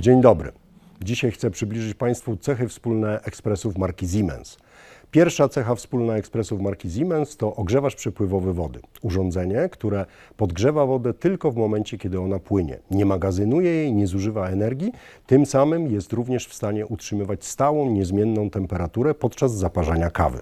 Dzień dobry. Dzisiaj chcę przybliżyć Państwu cechy wspólne ekspresów marki Siemens. Pierwsza cecha wspólna ekspresów marki Siemens to ogrzewacz przepływowy wody. Urządzenie, które podgrzewa wodę tylko w momencie, kiedy ona płynie. Nie magazynuje jej, nie zużywa energii, tym samym jest również w stanie utrzymywać stałą, niezmienną temperaturę podczas zaparzania kawy.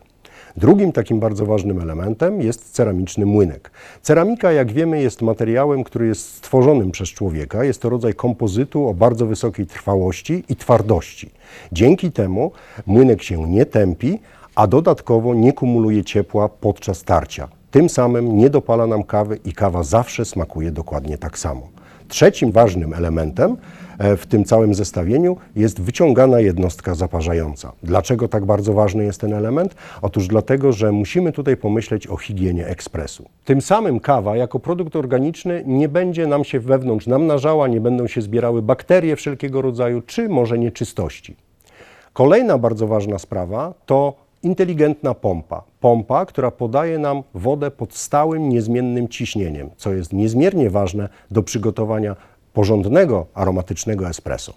Drugim takim bardzo ważnym elementem jest ceramiczny młynek. Ceramika, jak wiemy, jest materiałem, który jest stworzonym przez człowieka. Jest to rodzaj kompozytu o bardzo wysokiej trwałości i twardości. Dzięki temu młynek się nie tępi, a dodatkowo nie kumuluje ciepła podczas tarcia. Tym samym nie dopala nam kawy i kawa zawsze smakuje dokładnie tak samo. Trzecim ważnym elementem w tym całym zestawieniu jest wyciągana jednostka zaparzająca. Dlaczego tak bardzo ważny jest ten element? Otóż dlatego, że musimy tutaj pomyśleć o higienie ekspresu. Tym samym kawa jako produkt organiczny nie będzie nam się wewnątrz namnażała, nie będą się zbierały bakterie wszelkiego rodzaju czy może nieczystości. Kolejna bardzo ważna sprawa to inteligentna pompa. Pompa, która podaje nam wodę pod stałym, niezmiennym ciśnieniem, co jest niezmiernie ważne do przygotowania porządnego, aromatycznego espresso.